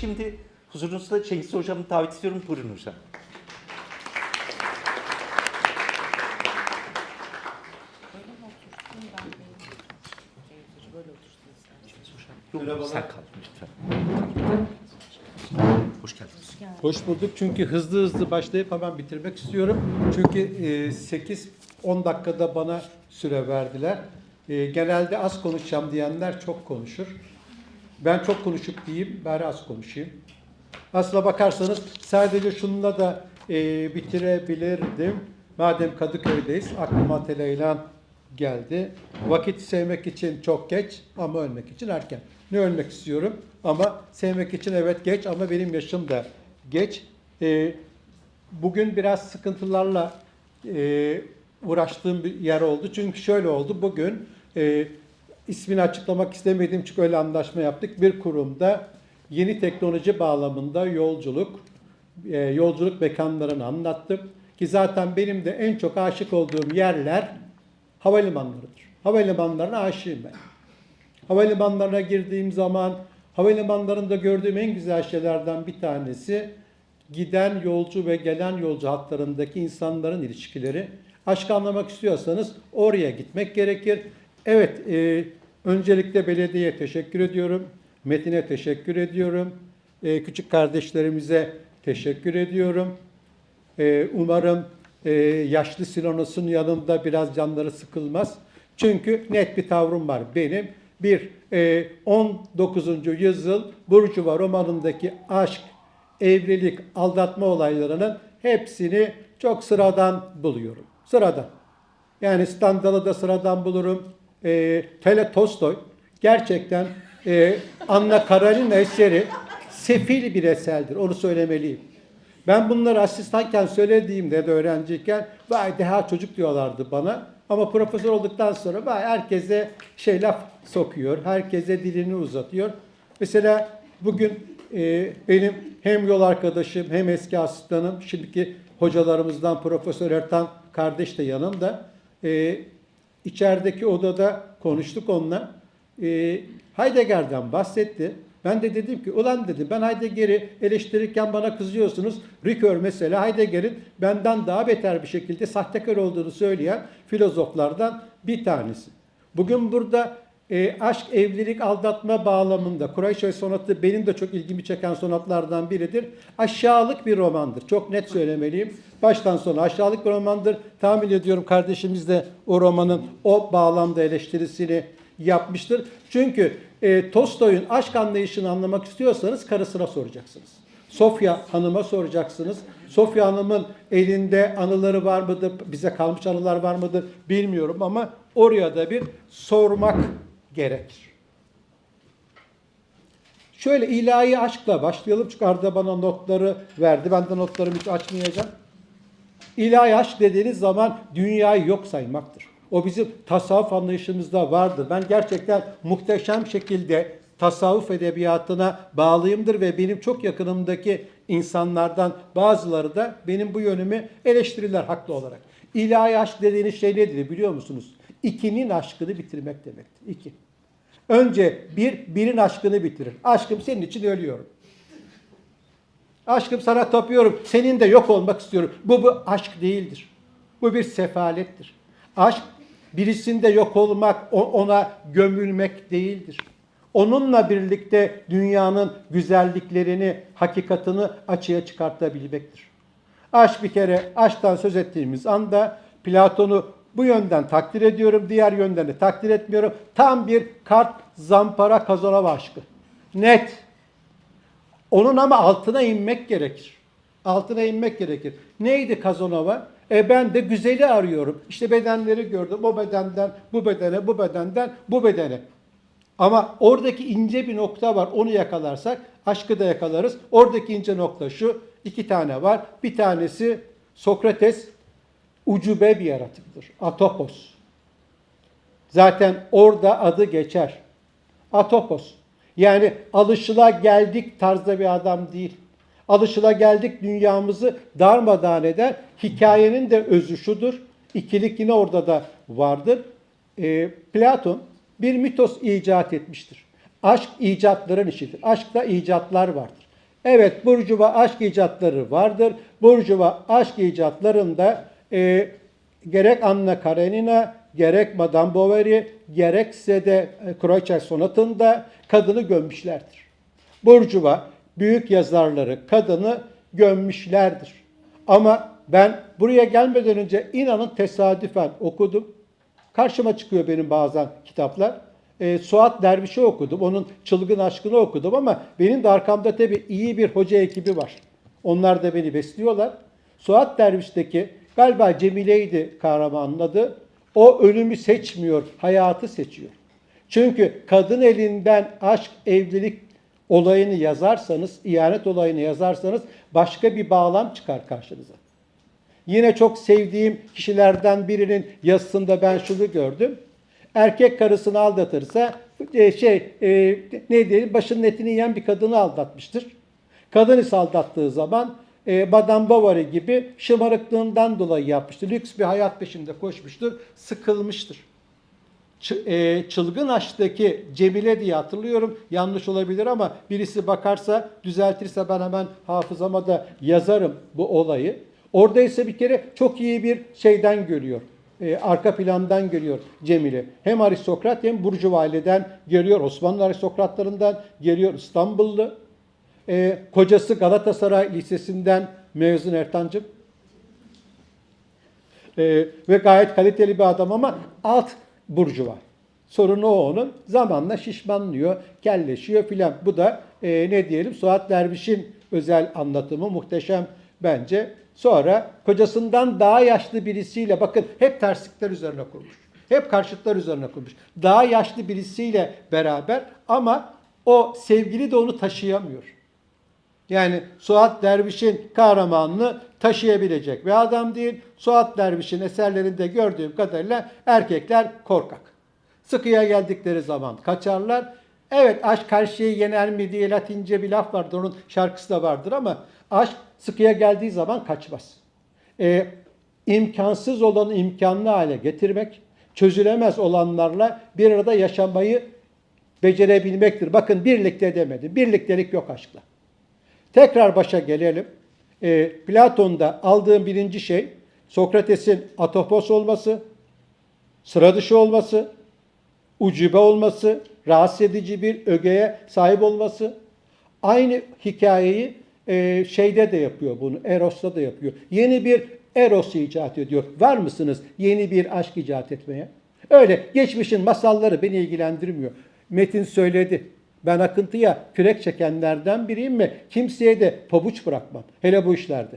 Şimdi huzurunuzda Cengiz Hocam'ı davet ediyorum. Buyurun hocam. Yok, sen kal lütfen. Hoş geldiniz. Hoş bulduk. Çünkü hızlı hızlı başlayıp hemen bitirmek istiyorum. Çünkü e, 8-10 dakikada bana süre verdiler. E, genelde az konuşacağım diyenler çok konuşur. Ben çok konuşup diyeyim, bari az konuşayım. Aslına bakarsanız sadece şununla da e, bitirebilirdim. Madem Kadıköy'deyiz, aklıma Teleylan geldi. Vakit sevmek için çok geç ama ölmek için erken. Ne ölmek istiyorum ama sevmek için evet geç ama benim yaşım da geç. E, bugün biraz sıkıntılarla e, uğraştığım bir yer oldu. Çünkü şöyle oldu. Bugün e, ismini açıklamak istemediğim çünkü öyle anlaşma yaptık. Bir kurumda yeni teknoloji bağlamında yolculuk, e, yolculuk mekanlarını anlattım. Ki zaten benim de en çok aşık olduğum yerler havalimanlarıdır. Havalimanlarına aşığım ben. Havalimanlarına girdiğim zaman havalimanlarında gördüğüm en güzel şeylerden bir tanesi giden yolcu ve gelen yolcu hatlarındaki insanların ilişkileri. Aşk anlamak istiyorsanız oraya gitmek gerekir. Evet, e, öncelikle belediyeye teşekkür ediyorum. Metin'e teşekkür ediyorum. E, küçük kardeşlerimize teşekkür ediyorum. E, umarım e, yaşlı Silonos'un yanında biraz canları sıkılmaz. Çünkü net bir tavrım var benim. Bir, e, 19. yüzyıl Burjuva romanındaki aşk, evlilik, aldatma olaylarının hepsini çok sıradan buluyorum. Sıradan. Yani Stendhal'ı da sıradan bulurum. E, Tele Tolstoy gerçekten e, Anna Karenina eseri sefil bir eserdir. Onu söylemeliyim. Ben bunları asistanken söylediğimde de öğrenciyken vay deha çocuk diyorlardı bana. Ama profesör olduktan sonra vay herkese şey laf sokuyor. Herkese dilini uzatıyor. Mesela bugün e, benim hem yol arkadaşım hem eski asistanım şimdiki hocalarımızdan Profesör Ertan kardeş de yanımda. E, içerideki odada konuştuk onunla. E, Heidegger'den bahsetti. Ben de dedim ki ulan dedim ben Heidegger'i eleştirirken bana kızıyorsunuz. Ricoeur mesela Heidegger'in benden daha beter bir şekilde sahtekar olduğunu söyleyen filozoflardan bir tanesi. Bugün burada e, aşk, evlilik, aldatma bağlamında Kureyşoy sonatı benim de çok ilgimi çeken sonatlardan biridir. Aşağılık bir romandır. Çok net söylemeliyim. Baştan sona aşağılık bir romandır. Tahmin ediyorum kardeşimiz de o romanın o bağlamda eleştirisini yapmıştır. Çünkü e, Tolstoy'un aşk anlayışını anlamak istiyorsanız karısına soracaksınız. Sofya Hanım'a soracaksınız. Sofya Hanım'ın elinde anıları var mıdır, bize kalmış anılar var mıdır bilmiyorum ama oraya da bir sormak gerekir. Şöyle ilahi aşkla başlayalım çünkü Arda bana notları verdi. Ben de notlarımı hiç açmayacağım. İlahi aşk dediğiniz zaman dünyayı yok saymaktır. O bizim tasavvuf anlayışımızda vardır. Ben gerçekten muhteşem şekilde tasavvuf edebiyatına bağlıyımdır ve benim çok yakınımdaki insanlardan bazıları da benim bu yönümü eleştirirler haklı olarak. İlahi aşk dediğiniz şey nedir biliyor musunuz? İkinin aşkını bitirmek demektir. İki. Önce bir, birin aşkını bitirir. Aşkım senin için ölüyorum. Aşkım sana tapıyorum. Senin de yok olmak istiyorum. Bu, bu aşk değildir. Bu bir sefalettir. Aşk birisinde yok olmak, ona gömülmek değildir. Onunla birlikte dünyanın güzelliklerini, hakikatini açığa çıkartabilmektir. Aşk bir kere aşktan söz ettiğimiz anda Platon'u bu yönden takdir ediyorum, diğer yönden de takdir etmiyorum. Tam bir kart zampara kazanova aşkı. Net. Onun ama altına inmek gerekir. Altına inmek gerekir. Neydi Kazanova? E ben de güzeli arıyorum. İşte bedenleri gördüm. O bedenden bu bedene, bu bedenden bu bedene. Ama oradaki ince bir nokta var. Onu yakalarsak aşkı da yakalarız. Oradaki ince nokta şu. iki tane var. Bir tanesi Sokrates ucube bir yaratıktır. Atopos. Zaten orada adı geçer. Atopos. Yani alışıla geldik tarzda bir adam değil. Alışıla geldik dünyamızı darmadağın eder. Hikayenin de özü şudur. İkilik yine orada da vardır. Ee, Platon bir mitos icat etmiştir. Aşk icatların işidir. Aşkta icatlar vardır. Evet Burjuva aşk icatları vardır. Burjuva aşk icatlarında e, gerek Anna Karenina, gerek Madame Bovary, gerekse de e, Kreutzer sonatında kadını gömmüşlerdir. Burjuva büyük yazarları kadını gömmüşlerdir. Ama ben buraya gelmeden önce inanın tesadüfen okudum. Karşıma çıkıyor benim bazen kitaplar. E, Suat Derviş'i okudum. Onun çılgın aşkını okudum ama benim de arkamda tabii iyi bir hoca ekibi var. Onlar da beni besliyorlar. Suat Derviş'teki galiba Cemile'ydi kahramanın adı. O ölümü seçmiyor, hayatı seçiyor. Çünkü kadın elinden aşk, evlilik olayını yazarsanız, ihanet olayını yazarsanız başka bir bağlam çıkar karşınıza. Yine çok sevdiğim kişilerden birinin yazısında ben şunu gördüm. Erkek karısını aldatırsa e, şey e, ne diyelim başının etini yiyen bir kadını aldatmıştır. Kadın ise aldattığı zaman e, Madame Bovary gibi şımarıklığından dolayı yapmıştır. Lüks bir hayat peşinde koşmuştur, sıkılmıştır. Ç- e, çılgın aşktaki Cemile diye hatırlıyorum. Yanlış olabilir ama birisi bakarsa düzeltirse ben hemen hafızama da yazarım bu olayı. Orada ise bir kere çok iyi bir şeyden görüyor. E, arka plandan görüyor Cemile. Hem aristokrat hem burjuva aileden geliyor. Osmanlı aristokratlarından geliyor. İstanbullu. E, kocası Galatasaray Lisesi'nden mezun Ertancım. Ee, ve gayet kaliteli bir adam ama alt burjuva. Sorunu o onun. Zamanla şişmanlıyor, kelleşiyor filan. Bu da e, ne diyelim Suat Derviş'in özel anlatımı muhteşem bence. Sonra kocasından daha yaşlı birisiyle bakın hep terslikler üzerine kurmuş. Hep karşıtlar üzerine kurmuş. Daha yaşlı birisiyle beraber ama o sevgili de onu taşıyamıyor. Yani Suat Derviş'in kahramanını taşıyabilecek bir adam değil. Suat Derviş'in eserlerinde gördüğüm kadarıyla erkekler korkak. Sıkıya geldikleri zaman kaçarlar. Evet aşk her şeyi yener mi diye latince bir laf vardır. Onun şarkısı da vardır ama aşk sıkıya geldiği zaman kaçmaz. Ee, imkansız olanı imkanlı hale getirmek, çözülemez olanlarla bir arada yaşamayı becerebilmektir. Bakın birlikte demedim. Birliktelik yok aşkla. Tekrar başa gelelim. E, Platon'da aldığım birinci şey Sokrates'in atopos olması, sıra dışı olması, ucube olması, rahatsız edici bir ögeye sahip olması. Aynı hikayeyi e, şeyde de yapıyor bunu, Eros'ta da yapıyor. Yeni bir Eros icat ediyor. Var mısınız yeni bir aşk icat etmeye? Öyle geçmişin masalları beni ilgilendirmiyor. Metin söyledi. Ben akıntıya kürek çekenlerden biriyim mi? Kimseye de pabuç bırakmam. Hele bu işlerde.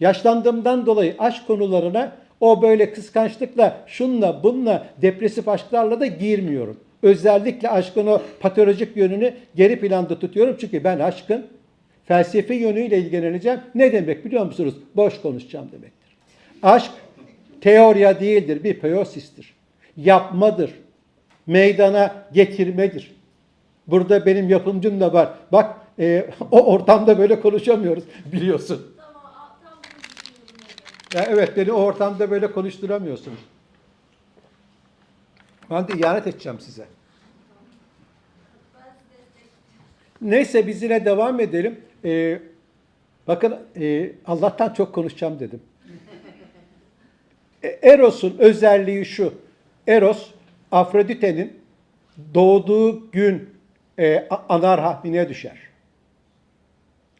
Yaşlandığımdan dolayı aşk konularına o böyle kıskançlıkla, şunla, bunla, depresif aşklarla da girmiyorum. Özellikle aşkın o patolojik yönünü geri planda tutuyorum. Çünkü ben aşkın felsefi yönüyle ilgileneceğim. Ne demek biliyor musunuz? Boş konuşacağım demektir. Aşk teoriya değildir, bir peosistir. Yapmadır. Meydana getirmedir. Burada benim yapımcım da var. Bak e, o ortamda böyle konuşamıyoruz biliyorsun. Yani. Ya evet beni o ortamda böyle konuşturamıyorsunuz. Ben de ihanet edeceğim size. Neyse biz yine devam edelim. Ee, bakın e, Allah'tan çok konuşacağım dedim. E, Eros'un özelliği şu. Eros, Afrodite'nin doğduğu gün e, anar rahmine düşer.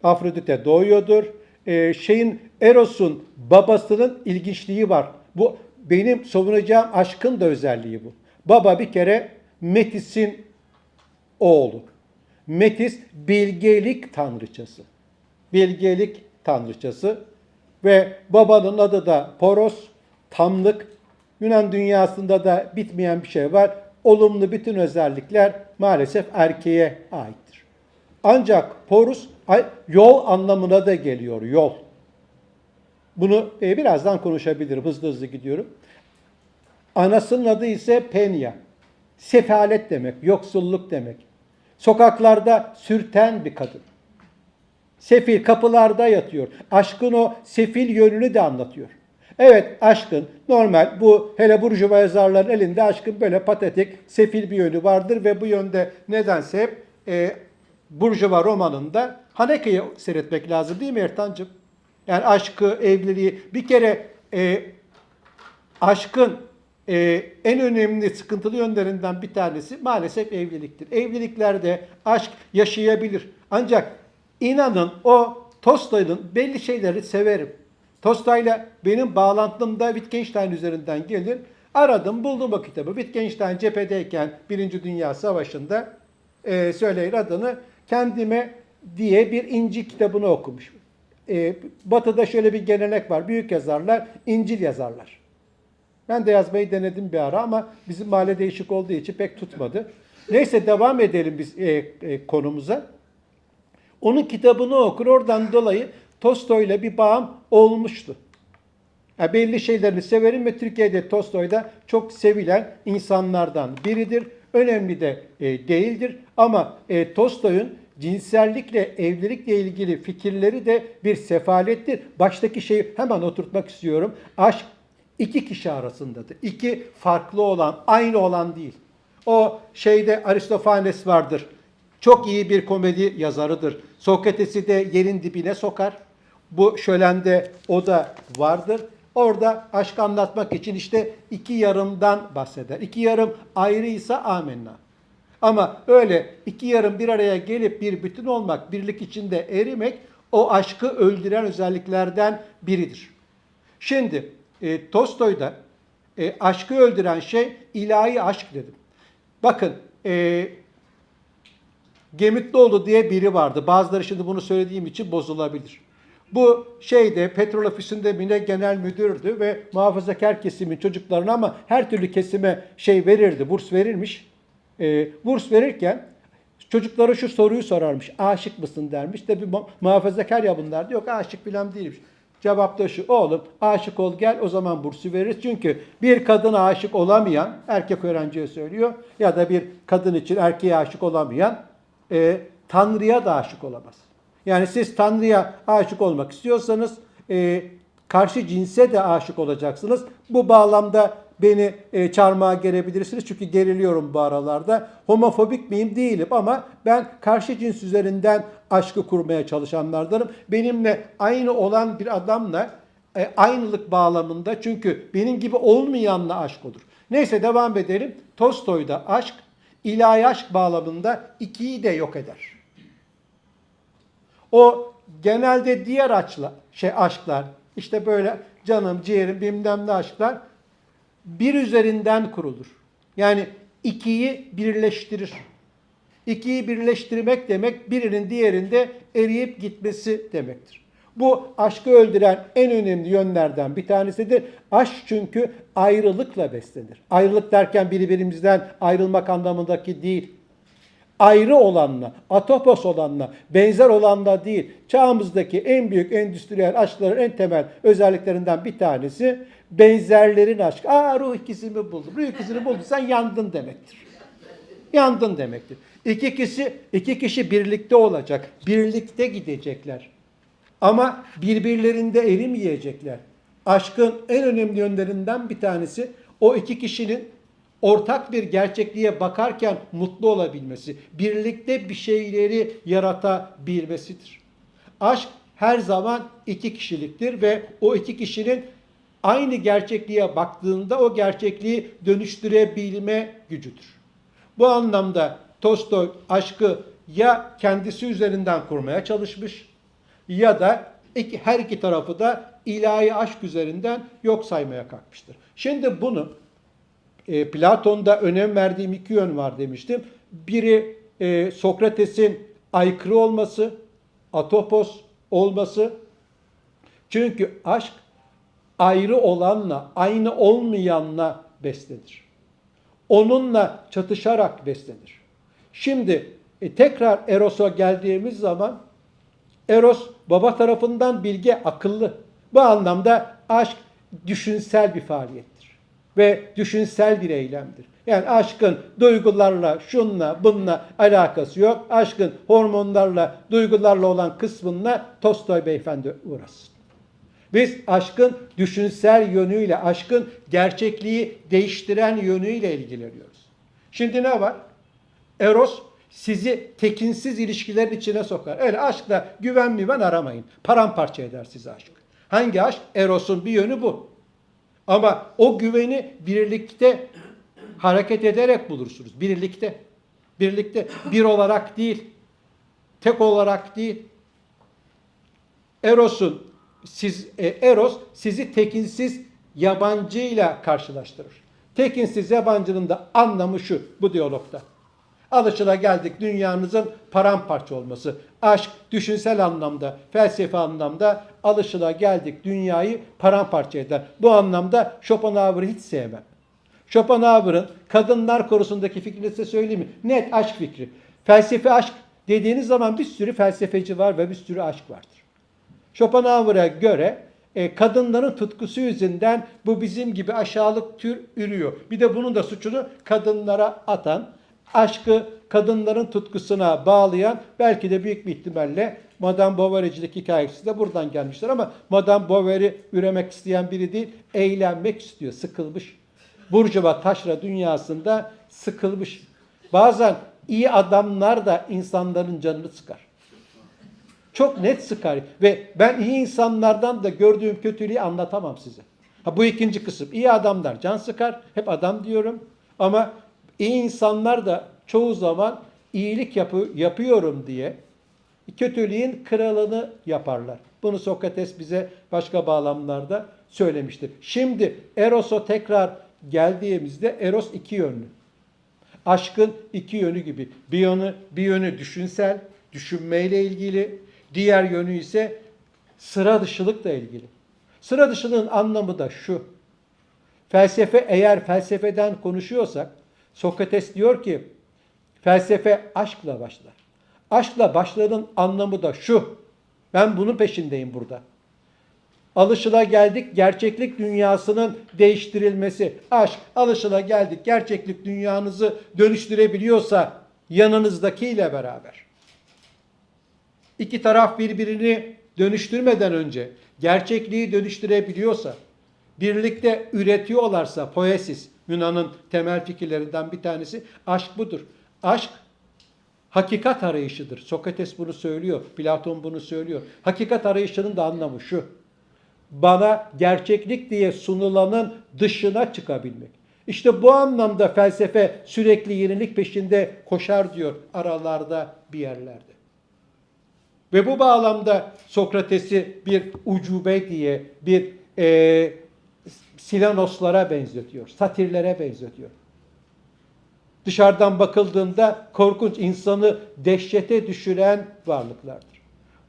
Afrodite doğuyordur. E, şeyin Eros'un babasının ilginçliği var. Bu benim savunacağım aşkın da özelliği bu. Baba bir kere Metis'in oğlu. Metis bilgelik tanrıçası. Bilgelik tanrıçası ve babanın adı da Poros, tamlık. Yunan dünyasında da bitmeyen bir şey var. Olumlu bütün özellikler maalesef erkeğe aittir. Ancak porus yol anlamına da geliyor, yol. Bunu e, birazdan konuşabilirim, hızlı hızlı gidiyorum. Anasının adı ise Penya. Sefalet demek, yoksulluk demek. Sokaklarda sürten bir kadın. Sefil kapılarda yatıyor. Aşkın o sefil yönünü de anlatıyor. Evet aşkın normal bu hele burjuva yazarların elinde aşkın böyle patetik sefil bir yönü vardır ve bu yönde nedense hep e, Burjuva romanında Haneke'yi seyretmek lazım değil mi Ertan'cığım? Yani aşkı, evliliği bir kere e, aşkın e, en önemli sıkıntılı yönlerinden bir tanesi maalesef evliliktir. Evliliklerde aşk yaşayabilir. Ancak inanın o Tolstoy'un belli şeyleri severim. Tolstoy'la benim bağlantım da Wittgenstein üzerinden gelir. Aradım buldum o kitabı. Wittgenstein cephedeyken Birinci Dünya Savaşı'nda e, söyleyin adını kendime diye bir İncil kitabını okumuş. E, batı'da şöyle bir gelenek var. Büyük yazarlar İncil yazarlar. Ben de yazmayı denedim bir ara ama bizim mahalle değişik olduğu için pek tutmadı. Neyse devam edelim biz e, e, konumuza. Onun kitabını okur. Oradan dolayı Tolstoy'la bir bağım olmuştu. Ya belli şeylerini severim ve Türkiye'de Tolstoy da çok sevilen insanlardan biridir. Önemli de e, değildir ama e, Tolstoy'un cinsellikle, evlilikle ilgili fikirleri de bir sefalettir. Baştaki şeyi hemen oturtmak istiyorum. Aşk iki kişi arasındadır. İki farklı olan, aynı olan değil. O şeyde Aristofanes vardır. Çok iyi bir komedi yazarıdır. Sokrates'i de yerin dibine sokar. Bu şölende o da vardır. Orada aşk anlatmak için işte iki yarımdan bahseder. İki yarım ayrıysa amenna. Ama öyle iki yarım bir araya gelip bir bütün olmak, birlik içinde erimek o aşkı öldüren özelliklerden biridir. Şimdi e, Tolstoy'da e, aşkı öldüren şey ilahi aşk dedim. Bakın e, Gemitloğlu diye biri vardı. Bazıları şimdi bunu söylediğim için bozulabilir. Bu şeyde petrol ofisinde mine genel müdürdü ve muhafazakar kesimin çocuklarına ama her türlü kesime şey verirdi, burs verirmiş. Ee, burs verirken çocuklara şu soruyu sorarmış. Aşık mısın dermiş. Tabi muhafazakar ya bunlar yok aşık falan değilmiş. Cevap da şu oğlum aşık ol gel o zaman bursu veririz. Çünkü bir kadına aşık olamayan erkek öğrenciye söylüyor ya da bir kadın için erkeğe aşık olamayan e, Tanrı'ya da aşık olamaz. Yani siz Tanrı'ya aşık olmak istiyorsanız e, karşı cinse de aşık olacaksınız. Bu bağlamda beni e, çarmıha gerebilirsiniz çünkü geriliyorum bu aralarda. Homofobik miyim? Değilim ama ben karşı cins üzerinden aşkı kurmaya çalışanlardanım. Benimle aynı olan bir adamla e, aynılık bağlamında çünkü benim gibi olmayanla aşk olur. Neyse devam edelim. Tolstoy'da aşk ilahi aşk bağlamında ikiyi de yok eder. O genelde diğer açla, şey aşklar, işte böyle canım, ciğerim, bilmem ne aşklar bir üzerinden kurulur. Yani ikiyi birleştirir. İkiyi birleştirmek demek birinin diğerinde eriyip gitmesi demektir. Bu aşkı öldüren en önemli yönlerden bir tanesidir. Aşk çünkü ayrılıkla beslenir. Ayrılık derken birbirimizden ayrılmak anlamındaki değil. Ayrı olanla, atopos olanla, benzer olanla değil. Çağımızdaki en büyük endüstriyel aşkların en temel özelliklerinden bir tanesi benzerlerin aşkı. Aa ruh ikizimi buldum. Ruh ikizini buldun sen yandın demektir. Yandın demektir. İki kişi, iki kişi birlikte olacak. Birlikte gidecekler. Ama birbirlerinde erimeyecekler. Aşkın en önemli yönlerinden bir tanesi o iki kişinin ortak bir gerçekliğe bakarken mutlu olabilmesi, birlikte bir şeyleri yaratabilmesidir. Aşk her zaman iki kişiliktir ve o iki kişinin aynı gerçekliğe baktığında o gerçekliği dönüştürebilme gücüdür. Bu anlamda Tolstoy aşkı ya kendisi üzerinden kurmaya çalışmış ya da iki, her iki tarafı da ilahi aşk üzerinden yok saymaya kalkmıştır. Şimdi bunu e, Platon'da önem verdiğim iki yön var demiştim. Biri e, Sokrates'in aykırı olması, atopos olması. Çünkü aşk ayrı olanla, aynı olmayanla beslenir. Onunla çatışarak beslenir. Şimdi e, tekrar Eros'a geldiğimiz zaman Eros baba tarafından bilge, akıllı. Bu anlamda aşk düşünsel bir faaliyettir ve düşünsel bir eylemdir. Yani aşkın duygularla, şunla, bununla alakası yok. Aşkın hormonlarla, duygularla olan kısmınla Tolstoy beyefendi uğraşsın. Biz aşkın düşünsel yönüyle, aşkın gerçekliği değiştiren yönüyle ilgileniyoruz. Şimdi ne var? Eros sizi tekinsiz ilişkilerin içine sokar. Öyle aşkla güven müven aramayın. Paramparça eder sizi aşk. Hangi aşk? Eros'un bir yönü bu. Ama o güveni birlikte hareket ederek bulursunuz. Birlikte. Birlikte. Bir olarak değil. Tek olarak değil. Eros'un siz e, Eros sizi tekinsiz yabancıyla karşılaştırır. Tekinsiz yabancının da anlamı şu bu diyalogda. Alışıla geldik dünyanızın paramparça olması. Aşk düşünsel anlamda, felsefe anlamda alışıla geldik dünyayı paramparça eder. Bu anlamda Schopenhauer'ı hiç sevmem. Schopenhauer'ın kadınlar konusundaki fikrini size söyleyeyim mi? Net aşk fikri. Felsefe aşk dediğiniz zaman bir sürü felsefeci var ve bir sürü aşk vardır. Schopenhauer'a göre e, kadınların tutkusu yüzünden bu bizim gibi aşağılık tür ürüyor. Bir de bunun da suçunu kadınlara atan, aşkı kadınların tutkusuna bağlayan belki de büyük bir ihtimalle Madame Bovary'cilik hikayesi de buradan gelmiştir ama Madame Bovary üremek isteyen biri değil, eğlenmek istiyor, sıkılmış. Burjuva taşra dünyasında sıkılmış. Bazen iyi adamlar da insanların canını sıkar. Çok net sıkar. Ve ben iyi insanlardan da gördüğüm kötülüğü anlatamam size. Ha, bu ikinci kısım. İyi adamlar can sıkar. Hep adam diyorum. Ama iyi insanlar da çoğu zaman iyilik yapı, yapıyorum diye kötülüğün kralını yaparlar. Bunu Sokrates bize başka bağlamlarda söylemiştir. Şimdi Eros'a tekrar geldiğimizde Eros iki yönlü. Aşkın iki yönü gibi. Bir yönü, bir yönü düşünsel, düşünmeyle ilgili. Diğer yönü ise sıra dışılıkla ilgili. Sıra dışılığın anlamı da şu. Felsefe eğer felsefeden konuşuyorsak Sokrates diyor ki felsefe aşkla başlar. Aşkla başladığın anlamı da şu. Ben bunun peşindeyim burada. Alışıla geldik gerçeklik dünyasının değiştirilmesi. Aşk alışıla geldik gerçeklik dünyanızı dönüştürebiliyorsa yanınızdakiyle beraber. İki taraf birbirini dönüştürmeden önce gerçekliği dönüştürebiliyorsa, birlikte üretiyorlarsa poesis, Yunan'ın temel fikirlerinden bir tanesi aşk budur. Aşk hakikat arayışıdır. Sokrates bunu söylüyor, Platon bunu söylüyor. Hakikat arayışının da anlamı şu. Bana gerçeklik diye sunulanın dışına çıkabilmek. İşte bu anlamda felsefe sürekli yenilik peşinde koşar diyor aralarda bir yerlerde. Ve bu bağlamda Sokrates'i bir ucube diye, bir e, silanoslara benzetiyor, satirlere benzetiyor. Dışarıdan bakıldığında korkunç insanı dehşete düşüren varlıklardır.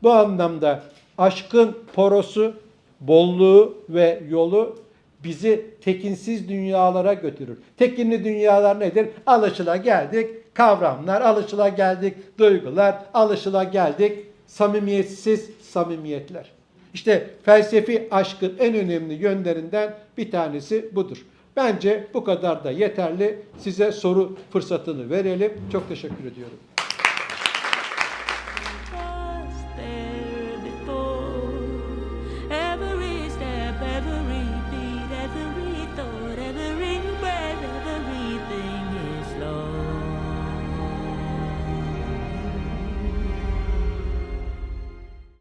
Bu anlamda aşkın porosu, bolluğu ve yolu bizi tekinsiz dünyalara götürür. Tekinli dünyalar nedir? Alışıla geldik kavramlar, alışıla geldik duygular, alışıla geldik samimiyetsiz samimiyetler. İşte felsefi aşkın en önemli yönlerinden bir tanesi budur. Bence bu kadar da yeterli. Size soru fırsatını verelim. Çok teşekkür ediyorum.